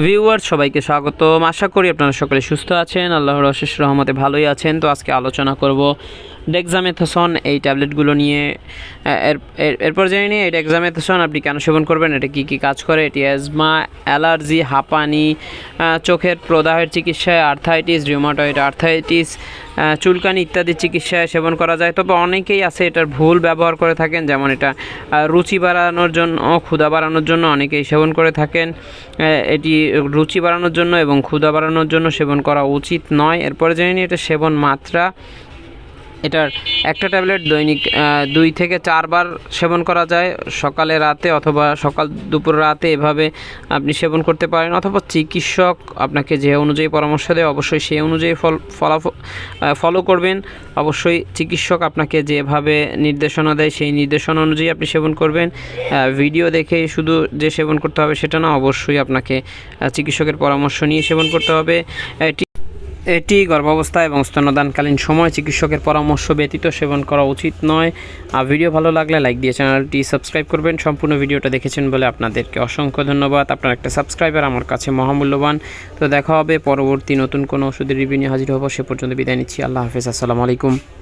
Viewer সবাইকে স্বাগতম। আশা করি আপনারা সকলে সুস্থ আছেন, আল্লাহর অশেষ রহমতে ভালোই আছেন। তো আজকে আলোচনা করব ডেক্সামেথাসন এই ট্যাবলেটগুলো নিয়ে এর, এর- এরপর জেনে নিয়ে এই ডেক্সামেথাসন আপনি কেন সেবন করবেন? এটা কী কী কাজ করে? এটি অ্যাজমা অ্যালার্জি হাঁপানি চোখের প্রদাহের চিকিৎসায় আর্থাইটিস রিউমাটয়েড আর্থাইটিস চুলকানি ইত্যাদি চিকিৎসায় সেবন করা যায়। তবে অনেকেই আছে এটার ভুল ব্যবহার করে থাকেন, যেমন এটা রুচি বাড়ানোর জন্য, ক্ষুধা বাড়ানোর জন্য অনেকেই সেবন করে থাকেন। এটি রুচি বাড়ানোর জন্য এবং ক্ষুধা বাড়ানোর জন্য সেবন করা উচিত নয়। এরপরে জেনে নিই, এটা সেবন মাত্রা। এটার একটা ট্যাবলেট দৈনিক দুই থেকে চারবার সেবন করা যায়, সকালে রাতে অথবা সকাল দুপুর রাতে এভাবে আপনি সেবন করতে পারেন অথবা চিকিৎসক আপনাকে যে অনুযায়ী পরামর্শ দেয় অবশ্যই সেই অনুযায়ী ফল ফলাফল ফলো করবেন। অবশ্যই চিকিৎসক আপনাকে যেভাবে নির্দেশনা দেয় সেই নির্দেশনা অনুযায়ী আপনি সেবন করবেন। ভিডিও দেখেই শুধু যে সেবন করতে হবে সেটা না, অবশ্যই আপনাকে চিকিৎসকের পরামর্শ নিয়ে সেবন করতে হবে। এটি গর্ভাবস্থা এবং স্তন্যদানকালীন সময় চিকিৎসকের পরামর্শ ব্যতীত সেবন করা উচিত নয়। আর ভিডিও ভালো লাগলে লাইক দিয়ে চ্যানেলটি সাবস্ক্রাইব করবেন। সম্পূর্ণ ভিডিওটা দেখেছেন বলে আপনাদেরকে অসংখ্য ধন্যবাদ। আপনার একটা সাবস্ক্রাইবার আমার কাছে মহামূল্যবান। তো দেখা হবে পরবর্তী নতুন কোনো ওষুধের রিভিউ হাজির হব। সে পর্যন্ত বিদায় নিচ্ছি। আল্লাহ হাফিজ। আসসালামু আলাইকুম।